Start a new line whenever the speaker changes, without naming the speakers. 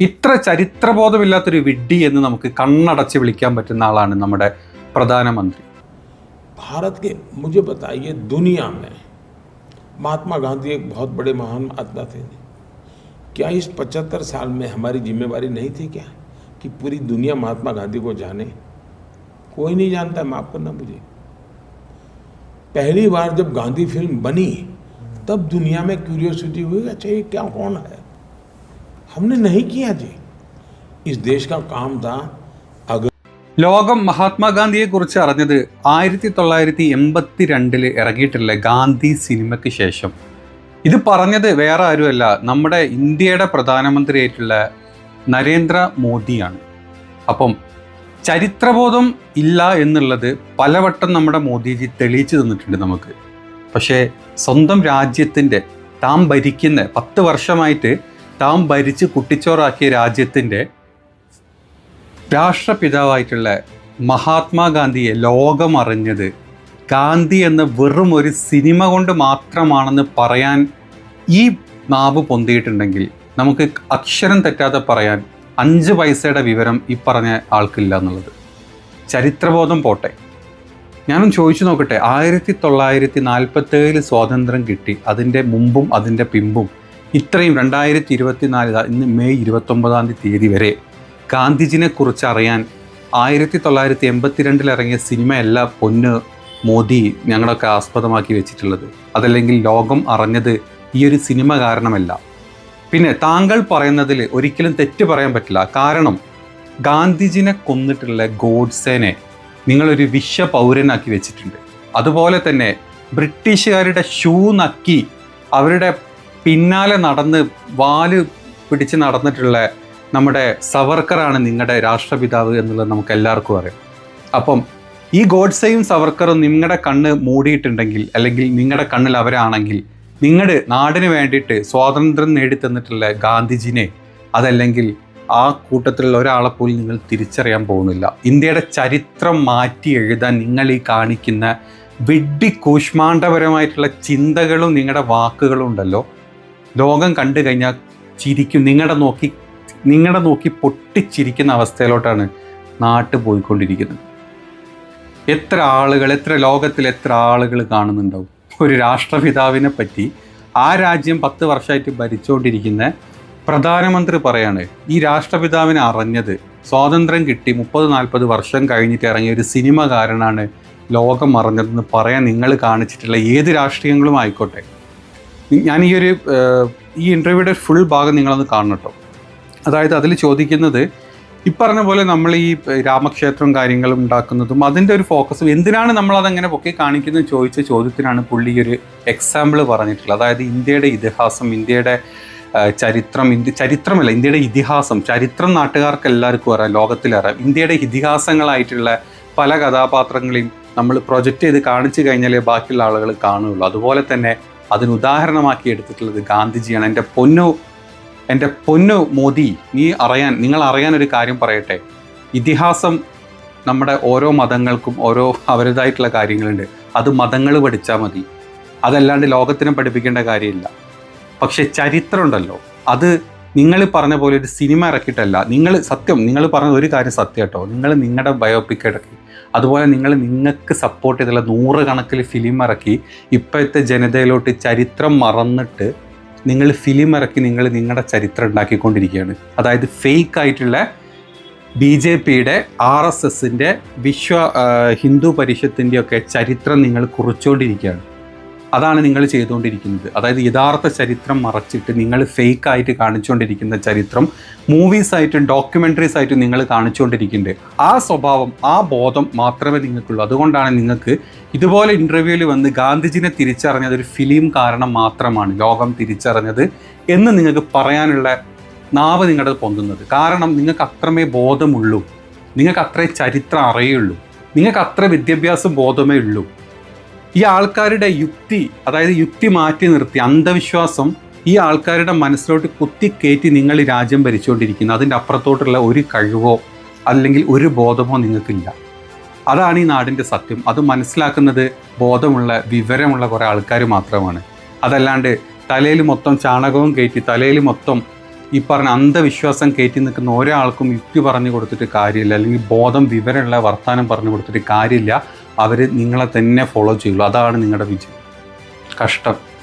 ഇത്ര ചരിത്രബോധമില്ലാത്തൊരു വിഡ്ഢി എന്ന് നമുക്ക് കണ്ണടച്ച് വിളിക്കാൻ പറ്റുന്ന ആളാണ് നമ്മുടെ പ്രധാനമന്ത്രി
भारत के मुझे बताइए दुनिया में महात्मा गांधी एक बहुत बड़े महान आत्मा थे क्या इस 75 साल में हमारी जिम्मेवारी नहीं थी क्या कि पूरी दुनिया महात्मा गांधी को जाने कोई नहीं जानता माफ करना मुझे पहली बार जब गांधी फिल्म बनी तब दुनिया में क्यूरियोसिटी हुई अच्छा ये क्या कौन है हमने नहीं किया जी इस देश का काम था अगर
ലോകം മഹാത്മാഗാന്ധിയെ കുറിച്ച് അറിഞ്ഞത് ആയിരത്തി തൊള്ളായിരത്തി എൺപത്തി രണ്ടില് ഇറങ്ങിയിട്ടുള്ള ഗാന്ധി സിനിമയ്ക്ക് ശേഷം ഇത് പറഞ്ഞത് വേറെ ആരുമല്ല നമ്മുടെ ഇന്ത്യയുടെ പ്രധാനമന്ത്രിയായിട്ടുള്ള നരേന്ദ്ര മോദിയാണ് അപ്പം ചരിത്രബോധം ഇല്ല എന്നുള്ളത് പലവട്ടം നമ്മുടെ മോദിജി തെളിയിച്ചു തന്നിട്ടുണ്ട് നമുക്ക് പക്ഷേ സ്വന്തം രാജ്യത്തിൻ്റെ താൻ ഭരിക്കുന്ന പത്ത് വർഷമായിട്ട് താൻ ഭരിച്ച് കുട്ടിച്ചോറാക്കിയ രാജ്യത്തിന്റെ രാഷ്ട്രപിതാവായിട്ടുള്ള മഹാത്മാഗാന്ധിയെ ലോകമറിഞ്ഞത് ഗാന്ധി എന്ന വെറും ഒരു സിനിമ കൊണ്ട് മാത്രമാണെന്ന് പറയാൻ ഈ നാവ് പൊന്തിയിട്ടുണ്ടെങ്കിൽ നമുക്ക് അക്ഷരം തെറ്റാതെ പറയാൻ അഞ്ച് പൈസയുടെ വിവരം ഈ പറഞ്ഞ ആൾക്കില്ല എന്നുള്ളത്. ചരിത്രബോധം പോട്ടെ. ഞാനും ചോദിച്ചു നോക്കട്ടെ ആയിരത്തി തൊള്ളായിരത്തി നാൽപ്പത്തേഴിൽ സ്വാതന്ത്ര്യം കിട്ടി അതിന്റെ മുമ്പും അതിന്റെ പിമ്പും ഇത്രയും രണ്ടായിരത്തി ഇരുപത്തിനാല് ഇന്ന് മെയ് ഇരുപത്തൊമ്പതാം തീയതി വരെ ഗാന്ധിജിനെ കുറിച്ച് അറിയാൻ ആയിരത്തി തൊള്ളായിരത്തി എൺപത്തിരണ്ടിൽ ഇറങ്ങിയ സിനിമയല്ല പൊന്ന് മോദി ഞങ്ങളൊക്കെ ആസ്പദമാക്കി വെച്ചിട്ടുള്ളത്. അതല്ലെങ്കിൽ ലോകം അറിഞ്ഞത് ഈ ഒരു സിനിമ കാരണമല്ല. പിന്നെ താങ്കൾ പറയുന്നതിൽ ഒരിക്കലും തെറ്റ് പറയാൻ പറ്റില്ല. കാരണം ഗാന്ധിജിനെ കൊന്നിട്ടുള്ള ഗോഡ്സേനെ നിങ്ങളൊരു വിശ്വ പൗരനാക്കി വെച്ചിട്ടുണ്ട്. അതുപോലെ തന്നെ ബ്രിട്ടീഷുകാരുടെ ഷൂ നക്കി അവരുടെ പിന്നാലെ നടന്ന് വാൽ പിടിച്ച് നടന്നിട്ടുള്ള നമ്മുടെ സവർക്കറാണ് നിങ്ങളുടെ രാഷ്ട്രപിതാവ് എന്നുള്ളത് നമുക്ക് എല്ലാവർക്കും അറിയാം. അപ്പം ഈ ഗോഡ്സെയും സവർക്കറും നിങ്ങളുടെ കണ്ണ് മൂടിയിട്ടുണ്ടെങ്കിൽ അല്ലെങ്കിൽ നിങ്ങളുടെ കണ്ണിൽ അവരാണെങ്കിൽ നിങ്ങളുടെ നാടിന് വേണ്ടിയിട്ട് സ്വാതന്ത്ര്യം നേടിത്തന്നിട്ടുള്ള ഗാന്ധിജിനെ അതല്ലെങ്കിൽ ആ കൂട്ടത്തിലുള്ള ഒരാളെ പോലും നിങ്ങൾ തിരിച്ചറിയാൻ പോകുന്നില്ല. ഇന്ത്യയുടെ ചരിത്രം മാറ്റി എഴുതാൻ നിങ്ങൾ ഈ കാണിക്കുന്ന വിഡ്ഢി കൂഷ്മാണ്ഡപരമായിട്ടുള്ള ചിന്തകളും നിങ്ങളുടെ വാക്കുകളും ഉണ്ടല്ലോ. ലോകം കണ്ടു കഴിഞ്ഞാൽ ചിരിക്കും. നിങ്ങളുടെ നോക്കി നിങ്ങളുടെ നോക്കി പൊട്ടിച്ചിരിക്കുന്ന അവസ്ഥയിലോട്ടാണ് നാട്ടു പോയിക്കൊണ്ടിരിക്കുന്നത്. എത്ര ആളുകൾ എത്ര ലോകത്തിൽ എത്ര ആളുകൾ കാണുന്നുണ്ടാവും. ഒരു രാഷ്ട്രപിതാവിനെ പറ്റി ആ രാജ്യം പത്ത് വർഷമായിട്ട് ഭരിച്ചുകൊണ്ടിരിക്കുന്ന പ്രധാനമന്ത്രി പറയാണ് ഈ രാഷ്ട്രപിതാവിനെ അറിഞ്ഞത് സ്വാതന്ത്ര്യം കിട്ടി മുപ്പത് നാൽപ്പത് വർഷം കഴിഞ്ഞിട്ട് ഇറങ്ങിയ ഒരു സിനിമ കാരനാണ് ലോകം അറിഞ്ഞതെന്ന് പറയാൻ നിങ്ങൾ കാണിച്ചിട്ടുള്ള ഏത് രാഷ്ട്രീയങ്ങളും ആയിക്കോട്ടെ. ഞാൻ ഈ ഒരു ഈ ഇന്റർവ്യൂയുടെ ഫുൾ ഭാഗം നിങ്ങളൊന്ന് കാണണം കേട്ടോ അതായത് അതിൽ ചോദിക്കുന്നത് ഈ പറഞ്ഞ പോലെ നമ്മൾ ഈ രാമക്ഷേത്രം കാര്യങ്ങളും ഉണ്ടാക്കുന്നതും അതിന്റെ ഒരു ഫോക്കസും എന്തിനാണ് നമ്മൾ അതങ്ങനെ പൊക്കി കാണിക്കുന്നത് ചോദിച്ച ചോദ്യത്തിനാണ് പുള്ളി ഒരു എക്സാമ്പിൾ പറഞ്ഞിട്ടുള്ളത്. അതായത് ഇന്ത്യയുടെ ഇതിഹാസം ഇന്ത്യയുടെ ചരിത്രം ഇന്ത്യ ചരിത്രമല്ല ഇന്ത്യയുടെ ഇതിഹാസം ചരിത്രം നാട്ടുകാർക്ക് എല്ലാവർക്കും അറിയാം ലോകത്തിലറിയാം. ഇന്ത്യയുടെ ഇതിഹാസങ്ങളായിട്ടുള്ള പല കഥാപാത്രങ്ങളെയും നമ്മൾ പ്രൊജക്റ്റ് ചെയ്ത് കാണിച്ചു കഴിഞ്ഞാലേ ബാക്കിയുള്ള ആളുകൾ കാണുകയുള്ളൂ അതുപോലെ തന്നെ അതിന് ഉദാഹരണമാക്കി എടുത്തിട്ടുള്ളത് ഗാന്ധിജിയാണ്. എന്റെ പൊന്നു എന്റെ പൊന്നു മോദി നീ അറിയാൻ നിങ്ങൾ അറിയാൻ ഒരു കാര്യം പറയട്ടെ. ഇതിഹാസം നമ്മുടെ ഓരോ മതങ്ങൾക്കും ഓരോ അവരുടേതായിട്ടുള്ള കാര്യങ്ങളുണ്ട്. അത് മതങ്ങൾ പഠിച്ചാൽ മതി. അതല്ലാണ്ട് ലോകത്തിനെ പഠിപ്പിക്കേണ്ട കാര്യമില്ല. പക്ഷേ ചരിത്രം ഉണ്ടല്ലോ അത് നിങ്ങൾ പറഞ്ഞ പോലെ ഒരു സിനിമ ഇറക്കിയിട്ടല്ല. നിങ്ങൾ സത്യം നിങ്ങൾ പറഞ്ഞ ഒരു കാര്യം സത്യം കേട്ടോ നിങ്ങൾ നിങ്ങളുടെ ബയോപിക് ഇറക്കി അതുപോലെ നിങ്ങൾ നിങ്ങൾക്ക് സപ്പോർട്ട് ചെയ്തുള്ള നൂറുകണക്കിൽ ഫിലിം ഇറക്കി ഇപ്പോഴത്തെ ജനതയിലോട്ട് ചരിത്രം മറന്നിട്ട് നിങ്ങൾ ഫിലിം ഇറക്കി നിങ്ങൾ നിങ്ങളുടെ ചരിത്രം ഉണ്ടാക്കിക്കൊണ്ടിരിക്കുകയാണ്. അതായത് ഫേക്ക് ആയിട്ടുള്ള ബി ജെ പിയുടെ ആർ എസ് എസിന്റെ വിശ്വ ഹിന്ദു പരിഷത്തിന്റെയൊക്കെ ചരിത്രം നിങ്ങൾ കുറിച്ചുകൊണ്ടിരിക്കുകയാണ് അതാണ് നിങ്ങൾ ചെയ്തുകൊണ്ടിരിക്കുന്നത്. അതായത് യഥാർത്ഥ ചരിത്രം മറച്ചിട്ട് നിങ്ങൾ ഫേക്ക് ആയിട്ട് കാണിച്ചുകൊണ്ടിരിക്കുന്ന ചരിത്രം മൂവീസ് ആയിട്ടും ഡോക്യുമെന്ററീസ് ആയിട്ടും നിങ്ങൾ കാണിച്ചുകൊണ്ടിരിക്കുന്നുണ്ട്. ആ സ്വഭാവം ആ ബോധം മാത്രമേ നിങ്ങൾക്കുള്ളൂ. അതുകൊണ്ടാണ് നിങ്ങൾക്ക് ഇതുപോലെ ഇന്റർവ്യൂവിൽ വന്ന് ഗാന്ധിജിനെ തിരിച്ചറിഞ്ഞത് ഒരു ഫിലിം കാരണം മാത്രമാണ് ലോകം തിരിച്ചറിഞ്ഞത് എന്ന് നിങ്ങൾക്ക് പറയാനുള്ള നാവ് നിങ്ങളുടെ പൊന്തുന്നത്. കാരണം നിങ്ങൾക്ക് അത്രമേ ബോധമുള്ളൂ. നിങ്ങൾക്ക് അത്രേ ചരിത്രം അറിയുള്ളൂ. നിങ്ങൾക്ക് അത്ര വിദ്യാഭ്യാസം ബോധമേ ഉള്ളൂ. ഈ ആൾക്കാരുടെ യുക്തി അതായത് യുക്തി മാറ്റി നിർത്തി അന്ധവിശ്വാസം ഈ ആൾക്കാരുടെ മനസ്സിലോട്ട് കുത്തിക്കയറ്റി നിങ്ങൾ ഈ രാജ്യം ഭരിച്ചുകൊണ്ടിരിക്കുന്നു. അതിന്റെ അപ്പുറത്തോട്ടുള്ള ഒരു കഴിവോ അല്ലെങ്കിൽ ഒരു ബോധമോ നിങ്ങൾക്കില്ല. അതാണ് ഈ നാടിന്റെ സത്യം. അത് മനസ്സിലാക്കുന്നത് ബോധമുള്ള വിവരമുള്ള കുറേ ആൾക്കാർ മാത്രമാണ്. അതല്ലാണ്ട് തലയിൽ മൊത്തം ചാണകവും കയറ്റി തലയിൽ മൊത്തം ഈ പറഞ്ഞ അന്ധവിശ്വാസം കയറ്റി നിൽക്കുന്ന ഒരാൾക്കും യുക്തി പറഞ്ഞു കൊടുത്തിട്ട് കാര്യമില്ല. അല്ലെങ്കിൽ ബോധം വിവരമുള്ള വർത്തമാനം പറഞ്ഞു കൊടുത്തിട്ട് കാര്യമില്ല. അവർ നിങ്ങളെ തന്നെ ഫോളോ ചെയ്യുള്ളൂ. അതാണ് നിങ്ങളുടെ വിജയം. കഷ്ടം.